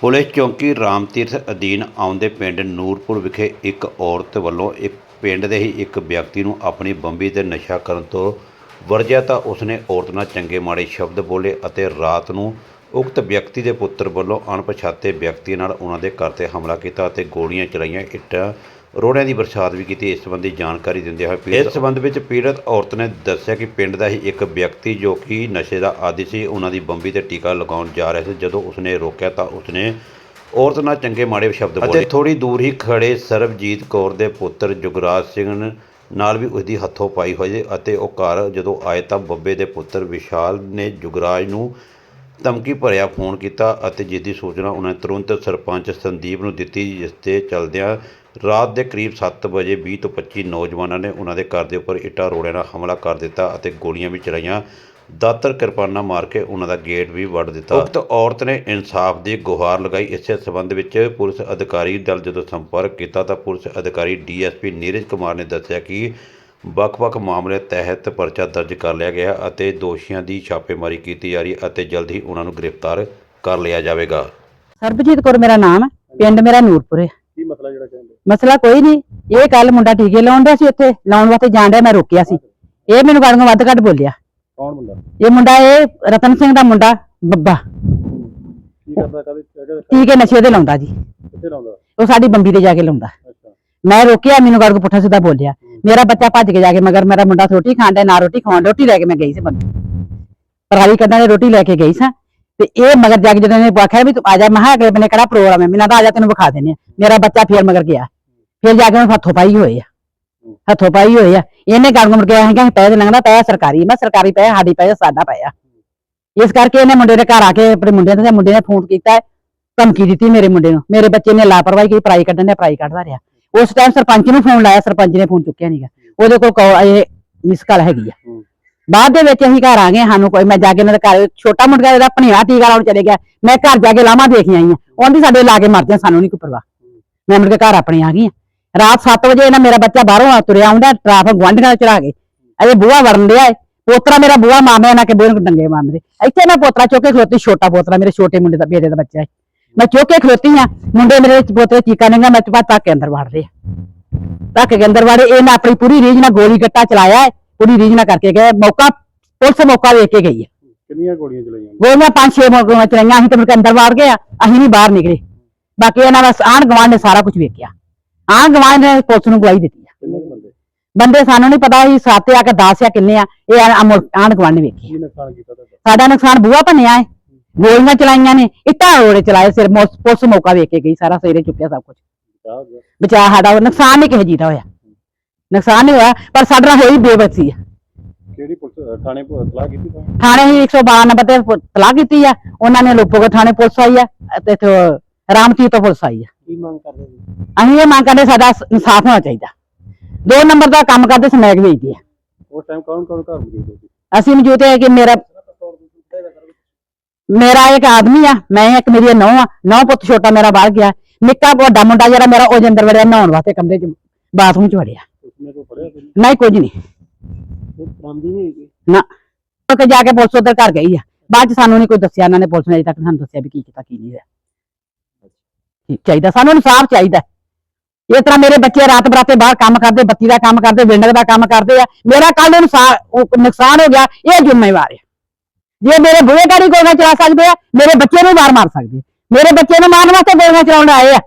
Police ਚੌਂਕੀ ਰਾਮਤੀਰਥ ਅਧੀਨ ਆਉਂਦੇ ਪਿੰਡ ਨੂਰਪੁਰ ਵਿਖੇ ਇੱਕ ਔਰਤ ਵੱਲੋਂ ਇੱਕ ਪਿੰਡ ਦੇ ਹੀ ਇੱਕ ਵਿਅਕਤੀ ਨੂੰ ਆਪਣੀ ਬੰਬੀ ਤੇ ਨਸ਼ਾ ਕਰਨ ਤੋਂ ਵਰਜਿਆ ਤਾਂ ਉਸਨੇ ਔਰਤ ਨਾਲ ਚੰਗੇ ਮਾੜੇ ਸ਼ਬਦ ਬੋਲੇ ਅਤੇ ਰਾਤ ਨੂੰ ਉਕਤ ਵਿਅਕਤੀ ਦੇ ਪੁੱਤਰ ਵੱਲੋਂ ਅਣਪਛਾਤੇ ਵਿਅਕਤੀ ਨਾਲ ਉਹਨਾਂ ਦੇ ਘਰ ਤੇ ਹਮਲਾ ਕੀਤਾ ਅਤੇ ਗੋਲੀਆਂ ਚਲਾਈਆਂ। ਇੱਟਾਂ ਰੋੜਿਆਂ ਦੀ ਬਰਸਾਤ ਵੀ ਕੀਤੀ ਇਸ ਸੰਬੰਧੀ ਜਾਣਕਾਰੀ ਦਿੰਦੇ ਹੋਏ ਪੀੜਤ ਇਸ ਸੰਬੰਧ ਵਿੱਚ ਪੀੜਤ ਔਰਤ ਨੇ ਦੱਸਿਆ ਕਿ ਪਿੰਡ ਦਾ ਹੀ ਇੱਕ ਵਿਅਕਤੀ ਜੋ ਕਿ ਨਸ਼ੇ ਦਾ ਆਦੀ ਸੀ ਉਹਨਾਂ ਦੀ ਬੰਬੀ ਤੇ ਟੀਕਾ ਲਗਾਉਣ ਜਾ ਰਿਹਾ ਸੀ। ਜਦੋਂ ਉਸਨੇ ਰੋਕਿਆ ਤਾਂ ਉਸਨੇ ਔਰਤ ਨਾਲ ਚੰਗੇ ਮਾੜੇ ਸ਼ਬਦ ਬੋਲੇ। ਅਤੇ ਥੋੜੀ ਦੂਰ ਹੀ ਖੜੇ ਸਰਬਜੀਤ ਕੌਰ ਦੇ ਪੁੱਤਰ ਜੁਗਰਾਜ ਸਿੰਘ ਨਾਲ ਵੀ ਉਸਦੀ ਹੱਥੋਂ ਪਾਈ ਹੋਈ ਅਤੇ ਉਹ ਘਰ ਜਦੋਂ ਆਏ ਤਾਂ ਬੱਬੇ ਦੇ ਪੁੱਤਰ ਵਿਸ਼ਾਲ ਨੇ ਜੁਗਰਾਜ ਨੂੰ ਧਮਕੀ ਭਰਿਆ ਫੋਨ ਕੀਤਾ ਅਤੇ ਜਿਸ ਦੀ ਸੂਚਨਾ ਉਹਨਾਂ ਤੁਰੰਤ ਸਰਪੰਚ ਸੰਦੀਪ ਨੂੰ ਦਿੱਤੀ ਜਿਸ ਤੇ ਚਲਦਿਆਂ ਰਾਤ ਦੇ ਕਰੀਬ 7 ਵਜੇ 20 ਤੋਂ 25 ਨੌਜਵਾਨਾਂ ਨੇ ਉਹਨਾਂ ਦੇ ਘਰ ਦੇ ਉੱਪਰ ਇੱਟਾਂ ਰੋੜਿਆਂ ਨਾਲ ਹਮਲਾ ਕਰ ਦਿੱਤਾ ਅਤੇ ਗੋਲੀਆਂ ਵੀ ਚਲਾਈਆਂ। ਦਾਤਰ ਕਿਰਪਾਨਾਂ ਮਾਰ ਕੇ ਉਹਨਾਂ ਦਾ ਗੇਟ ਵੀ ਵੱਢ ਦਿੱਤਾ। ਉਕਤ ਔਰਤ ਨੇ ਇਨਸਾਫ ਦੀ ਗੁਹਾਰ ਲਗਾਈ। ਇਸੇ ਸਬੰਧ ਵਿੱਚ ਪੁਲਿਸ ਅਧਿਕਾਰੀ ਦਲ ਜਦੋਂ ਸੰਪਰਕ ਕੀਤਾ ਤਾਂ ਪੁਲਿਸ ਅਧਿਕਾਰੀ ਡੀਐਸਪੀ ਨੀਰਜ ਕੁਮਾਰ ਨੇ ਦੱਸਿਆ ਕਿ ਵੱਖ-ਵੱਖ ਮਾਮਲੇ ਤਹਿਤ ਪਰਚਾ ਦਰਜ ਕਰ ਲਿਆ ਗਿਆ ਅਤੇ ਦੋਸ਼ੀਆਂ ਦੀ ਛਾਪੇਮਾਰੀ ਕੀਤੀ ਜਾ ਰਹੀ ਹੈ ਅਤੇ ਜਲਦ ਹੀ ਉਹਨਾਂ ਨੂੰ ਗ੍ਰਿਫਤਾਰ ਕਰ ਲਿਆ ਜਾਵੇਗਾ। ਸਰਬਜੀਤ ਕੌਰ ਮੇਰਾ ਨਾਮ ਹੈ। ਪਿੰਡ ਮੇਰਾ ਨੂਰਪੁਰ ਹੈ। ਕੀ ਮਸਲਾ ਜਿਹੜਾ ਕਹਿੰਦੇ? ਮਸਲਾ ਕੋਈ ਨਹੀਂ ਇਹ ਕੱਲ ਮੁੰਡਾ ਟੀਕੇ ਲਾਉਣ ਡਿਆ ਸੀ ਉੱਥੇ ਲਾਉਣ ਵਾਸਤੇ ਜਾਣ ਡਿਆ ਮੈਂ ਰੋਕਿਆ ਸੀ। ਇਹ ਮੈਨੂੰ ਗਾੜੀਆਂ ਵੱਧ ਘੱਟ ਬੋਲਿਆ। ਕੌਣ ਬੰਦਾ ਇਹ ਮੁੰਡਾ ਇਹ ਰਤਨ ਸਿੰਘ ਦਾ ਮੁੰਡਾ ਬੱਬਾ। ਕੀ ਕਰਦਾ ਕਦੇ ਕਿਹੜੇ ਟੀਕੇ ਨਸ਼ੇ ਦੇ ਲਾਉਂਦਾ ਜੀ। ਕਿੱਥੇ ਲਾਉਂਦਾ? ਉਹ ਸਾਡੀ ਬੰਬੀ ਤੇ ਜਾ ਕੇ ਲਾਉਂਦਾ। ਅੱਛਾ। ਮੈਂ ਰੋਕਿਆ ਮੈਨੂੰ ਗਾੜ ਕੇ ਪੁੱਠਾ ਸਿੱਧਾ ਬੋਲਿਆ। ਮੇਰਾ ਬੱਚਾ ਭੱਜ ਕੇ ਜਾ ਕੇ ਮਗਰ ਮੇਰਾ ਮੁੰਡਾ ਰੋਟੀ ਖਾਣ ਡਿਆ ਨਾ ਰੋਟੀ ਖਵਾਉਣ ਰੋਟੀ ਲੈ ਕੇ ਮੈਂ ਗਈ ਸੀ ਬੰਬੀ। ਪਰਾਲੀ ਕੱਢਾਂ ਨੇ ਰੋਟੀ ਲੈ ਕੇ ਗਈ ਸਾਂ। ਤੇ ਇਹ ਮਗਰ ਜਾ ਕੇ ਜਦੋਂ ਇਹਨੇ ਆਖਿਆ ਵੀ ਤੂੰ ਆ ਜਾ ਮੈਂ ਕਿਹਾ ਅਗਲੇ ਬੰਨੇ ਕਿਹੜਾ ਪ੍ਰੋਗਰਾਮ ਹੈ? ਮੈਨੂੰ ਤਾਂ ਆ ਜਾ ਤੈਨੂੰ ਵਿਖਾ ਆ ਮੇਰਾ ਬੱਚਾ ਫੇਰ ਮਗਰ ਗਿਆ। ਫੇਰ ਜਾ ਕੇ ਉਹਨੂੰ ਹੱਥੋਂ ਪਾਈ ਹੋਏ ਆ ਹੱਥੋਂ ਪਾਈ ਹੋਏ ਆ ਇਹਨੇ ਗੱਲ ਮੁੜ ਕੇ ਆਇਆ ਕਿ ਪੈਸੇ ਲੰਘਦਾ ਪਿਆ ਸਰਕਾਰੀ ਮੈਂ ਸਰਕਾਰੀ ਪੈਸੇ ਸਾਡੀ ਪੈਸੇ ਸਾਡਾ ਪਿਆ ਇਸ ਕਰਕੇ ਇਹਨੇ ਮੁੰਡੇ ਦੇ ਘਰ ਆ ਕੇ ਆਪਣੇ ਮੁੰਡੇ ਦੇ ਮੁੰਡੇ ਨੇ ਫੋਨ ਕੀਤਾ ਧਮਕੀ ਦਿੱਤੀ ਮੇਰੇ ਮੁੰਡੇ ਨੂੰ ਮੇਰੇ ਬੱਚੇ ਨੇ ਲਾਪਰਵਾਹੀ ਕੀਤੀ ਪਰਾਈ ਕੱਢਣ ਦੇ ਪਰਾਈ ਕੱਢਦਾ ਰਿਹਾ ਉਸ ਟਾਈਮ ਸਰਪੰਚ ਨੂੰ ਫੋਨ ਲਾਇਆ ਸਰਪੰਚ ਨੇ ਫੋਨ ਚੁੱਕਿਆ ਨਹੀਂਗਾ ਉਹਦੇ ਕੋਲ call- ਇਹ ਮਿਸ ਕਾਲ ਹੈਗੀ ਆ ਹੂੰ। ਬਾਅਦ ਦੇ ਵਿੱਚ ਅਸੀਂ ਘਰ ਆ ਗਏ ਸਾਨੂੰ ਕੋਈ ਮੈਂ ਜਾ ਕੇ ਇਹਨਾਂ ਦੇ ਘਰ ਛੋਟਾ ਮੁੰਡਾ ਇਹਦਾ ਭਣੇਵਾ ਟੀਕਾ ਲਾਉਣ ਚਲੇ ਗਿਆ ਮੈਂ ਘਰ ਜਾ ਕੇ ਲਾਵਾਂ ਦੇਖ ਆਈ ਆ ਉਹਦੀ ਸਾਡੇ ਲਾ ਕੇ ਮਰਦੇ ਸਾਨੂੰ ਨਹੀਂ ਕੋਈ ਪਰਵਾਹ ਮੈਂ ਮੁੜ ਕੇ ਘਰ ਆਪਣੇ ਆ ਗਈ ਆ ਰਾਤ 7 ਵਜੇ ਇਹਨਾਂ ਮੇਰਾ ਬੱਚਾ ਬਾਹਰੋਂ ਆ ਤੁਰਿਆ ਆਉਂਦਾ ਟ੍ਰੈਫਿਕ ਗੁਆਂਢੀਆਂ ਚ ਚੜਾ ਕੇ ਅਜੇ ਬੂਹਾ ਵੜਨ ਡਿਆ ਏ ਪੋਤਰਾ ਮੇਰਾ ਬੂਹਾ ਮਾਮੇ ਨਾਲ ਕੇ ਬੂਹੇ ਨੂੰ ਡੰਗੇ ਮਾਮੇ ਇੱਥੇ ਮੈਂ ਪੋਤਰਾ ਚੁੱਕ ਕੇ ਖਲੋਤੀ ਛੋਟਾ ਪੋਤਰਾ ਮੇਰੇ ਛੋਟੇ ਮੁੰਡੇ ਦਾ ਬੇਟੇ ਦਾ ਬੱਚਾ ਹੈ ਮੈਂ ਚੁੱਕ ਕੇ ਖਲੋਤੀ ਆ ਮੁੰਡੇ ਮੇਰੇ ਪੋਤਰੇ ਚੀਕਾ ਨੰਗਾ ਮੈਂ ਚਪਾ ਤੱਕ ਕੇ ਅੰਦਰ ਵੜ ਰਿਹਾ ਤੱਕ ਕੇ ਅੰਦਰ ਵੜੇ ਇਹਨੇ ਆਪਣੀ ਪੂਰੀ ਰੀਝ ਨਾਲ ਗੋਲੀ ਗੱਟਾ ਚਲਾਇਆ ਹੈ, ਪੂਰੀ ਰੀਝ ਨਾਲ ਕਰਕੇ ਗਿਆ ਮੌਕਾ ਪੁਲਿਸ ਮੌਕਾ ਵੇਖ ਕੇ ਗਈ ਹੈ ਕਿੰਨੀਆਂ ਗੋਲੀਆਂ ਚਲਾਈਆਂ ਗੋਲੀਆਂ ਪੰਜ ਛੇ ਮੌਕੀਆਂ ਚਲਾਈਆਂ ਅਸੀਂ ਤੇ ਮੁੜ ਕੇ ਅੰਦਰ ਵੜ ਗਏ ਆ, ਅਸੀਂ ਨਹੀਂ ਬਾਹਰ ਨਿਕਲੇ ਬਾਕੀ ਇਹਨਾਂ ਦਾ ਆਣ ਗਵਾਂਢ ਨੇ ਸਾਰਾ ਕੁਝ ਵੇਖਿਆ ਆਣ ਗਵਾਂਢ ਨੇ ਪੁਲਿਸ ਨੂੰ ਗਵਾਹੀ ਦਿੱਤੀ ਆ। ਕਿੰਨੇ ਕੁ ਬੰਦੇ? ਬੰਦੇ ਸਾਨੂੰ ਨਹੀਂ ਪਤਾ ਸੀ ਸੱਤ ਆ ਕੇ 10 ਆ ਕਿੰਨੇ ਆ ਇਹ ਆਣ ਗਵਾਂਢ ਨੇ ਵੇਖੀ ਕੀ ਨੁਕਸਾਨ ਕੀਤਾ ਤੁਹਾਡਾ? ਸਾਡਾ ਨੁਕਸਾਨ ਬੂਆ ਭੰਨਿਆ ਹੈ ਗੋਲੀਆਂ ਚਲਾਈਆਂ ਨੇ ਇੱਟਾਂ ਰੋੜੇ ਚਲਾਏ ਸਿਰ ਪੁਲਿਸ ਮੌਕਾ ਵੇਖ ਕੇ ਗਈ ਸਾਰਾ ਸਵੇਰੇ ਚੁੱਕਿਆ ਸਭ ਕੁਝ ਬਚਾਅ ਹੋ ਗਿਆ। ਬਚਾ ਸਾਡਾ ਨੁਕਸਾਨ ਨਹੀਂ ਕਿਸੇ ਜੀ ਦਾ ਹੋਇਆ। ਨੁਕਸਾਨ ਨਹੀਂ ਹੋਇਆ ਪਰ ਸਾਡਾ ਹੋਈ ਬੇਬਸੀ ਆ। ਕਿਹੜੀ ਪੁਲਿਸ ਅਹ ਥਾਣੇ ਪੁ- ਸਲਾਹ ਕੀਤੀ ਤਾਂ ਥਾਣੇ ਹੀ 112 ਨੰਬਰ ਤੇ ਪ- ਤਲਾਹ ਕੀਤੀ ਆ। ਉਹਨਾਂ ਨੇ ਲੋਪੋਗੇ ਥਾਣੇ ਪੁਲਿਸ ਆਈ ਆ ਤੇ ਇੱਥੇ ਰਾਮਤੀ ਤੋਂ ਪੁਲਿਸ ਆਈ ਆ ਕੀ ਮੰਗ ਕਰਦੇ ਜੀ ਅਸੀਂ ਇਹ ਮੰਗ ਕਰਦੇ ਸਾਡਾ ਸ- ਇਨਸਾਫ ਹੋਣਾ ਚਾਹੀਦਾ ਦੋ ਨੰਬਰ ਦਾ ਕੰਮ ਕਰਦੇ ਸਮੈਕ ਵੇਚਦੇ ਆ ਉਸ ਟਾਈਮ ਕੌਣ ਕੌਣ ਘਰ ਮੌਜੂਦ ਸੀ ਅਸੀਂ ਮੌਜੂਦ ਹੈ ਕਿ ਮੇਰਾ ਮੇਰਾ ਇੱਕ ਆਦਮੀ ਆ ਮੈਂ ਇੱਕ ਮੇਰੀ ਨੌਂ ਆ ਨੌਂ ਪੁੱਤ ਛੋਟਾ ਮੇਰਾ ਬਾਹਰ ਗਿਆ ਨਿੱਕਾ ਵੱਡਾ ਮੁੰਡਾ ਜਿਹੜਾ ਮੇਰਾ ਉਹ ਅੰਦਰ ਵੜਿਆ ਨਹਾਉਣ ਵਾਸਤੇ ਕਮਰੇ 'ਚ ਬਾਥਰੂਮ 'ਚ ਵੜਿਆ ਉਸਨੇ ਕੋ ਪੜਿਆ ਸੀ ਨਹੀਂ ਕੁਝ ਨਹੀਂ ਉਹ ਪ੍ਰਾਂਦੀ ਨਹੀਂ ਹੈਗੀ ਨਾ ਉਹ ਕੇ ਜਾ ਕੇ ਪੁਲਿਸ ਉਧਰ ਘਰ ਗਈ ਆ ਬਾਅਦ ਚ ਸਾਨੂੰ ਨਹੀਂ ਕੋਈ ਦੱਸਿਆ ਇਹਨਾਂ ਨੇ ਪੁਲਿਸ ਨੇ ਅਜੇ ਤੱਕ ਸਾਨੂੰ ਦੱਸਿਆ ਵੀ ਕੀ ਕੀਤਾ ਕੀ ਨਹੀਂ ਹੋਇਆ ਠੀਕ ਚਾਹੀਦਾ ਸਾਨੂੰ ਇਨਸਾਫ ਚਾਹੀਦਾ ਇਸ ਤਰ੍ਹਾਂ ਮੇਰੇ ਬੱਚੇ ਰਾਤ ਬਰਾਤੇ ਬਾਹਰ ਕੰਮ ਕਰਦੇ ਬੱਤੀ ਦਾ ਕੰਮ ਕਰਦੇ ਵਿੰਡਰ ਦਾ ਕੰਮ ਕਰਦੇ ਆ ਮੇਰਾ ਕੱਲ ਨੂੰ ਨੁਕਸਾਨ ਉਹ ਨੁਕਸਾਨ ਹੋ ਗਿਆ ਇਹ ਜ਼ਿੰਮੇਵਾਰ ਹੈ ਜੇ ਮੇਰੇ ਬੂਹੇ ਗਾੜੀ ਗੋਲੀਆਂ ਚਲਾ ਸਕਦੇ ਆ ਮੇਰੇ ਬੱਚੇ ਨੂੰ ਮਾਰ ਮਾਰ ਸਕਦੇ ਆ। ਮੇਰੇ ਬੱਚੇ ਨੂੰ ਮਾਰਨ ਵਾਸਤੇ ਗੋਲੀਆਂ ਚਲਾਉਣ ਆਏ ਆ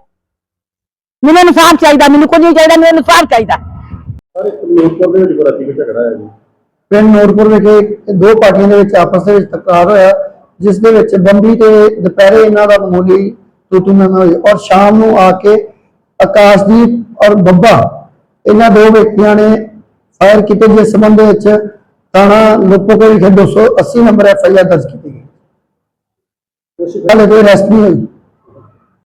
ਮੈਨੂੰ ਇਨਸਾਫ ਚਾਹੀਦਾ ਮੈਨੂੰ ਕੁਝ ਨਹੀਂ ਚਾਹੀਦਾ ਮੈਨੂੰ ਇਨਸਾਫ ਚਾਹੀਦਾ ਸਰ ਇੱਕ ਨੂਰਪੁਰ ਦੇ ਵਿੱਚ ਬਰਾਤੀ ਵਿੱਚ ਝਗੜਾ ਹੈ ਜੀ ਪਿੰਡ ਨੂਰਪੁਰ ਵਿਖੇ ਦੋ ਪਾਰਟੀਆਂ ਦੇ ਵਿੱਚ ਆਪਸ ਦੇ ਵਿੱਚ ਤਕਰਾਰ ਹੋਇਆ ਜਿਸ ਦੇ ਵਿੱਚ ਬੰਬੀ ਤੇ ਦੁਪਹਿਰੇ ਇਹਨਾਂ ਦਾ ਮਾਮੂਲੀ ਤੂਤੂ ਹੋਈ ਔਰ ਸ਼ਾਮ ਨੂੰ ਆ ਕੇ ਆਕਾਸ਼ਦੀਪ ਔਰ ਬੱਬਾ, ਇਹਨਾਂ ਦੋ ਵਿਅਕਤੀਆਂ ਨੇ ਫਾਇਰ ਕੀਤੇ, ਜਿਸ ਸੰਬੰਧ ਵਿੱਚ ਥਾਣਾ ਲੋਪੋਕੇ ਵਿਖੇ 280 ਨੰਬਰ ਐਫ ਆਈ ਆਰ ਦਰਜ ਕੀਤੀ ਗਈ। ਕੁਛ ਹਾਲੇ ਕੋਈ ਅਰੈਸਟ ਨਹੀਂ ਹੋਈ।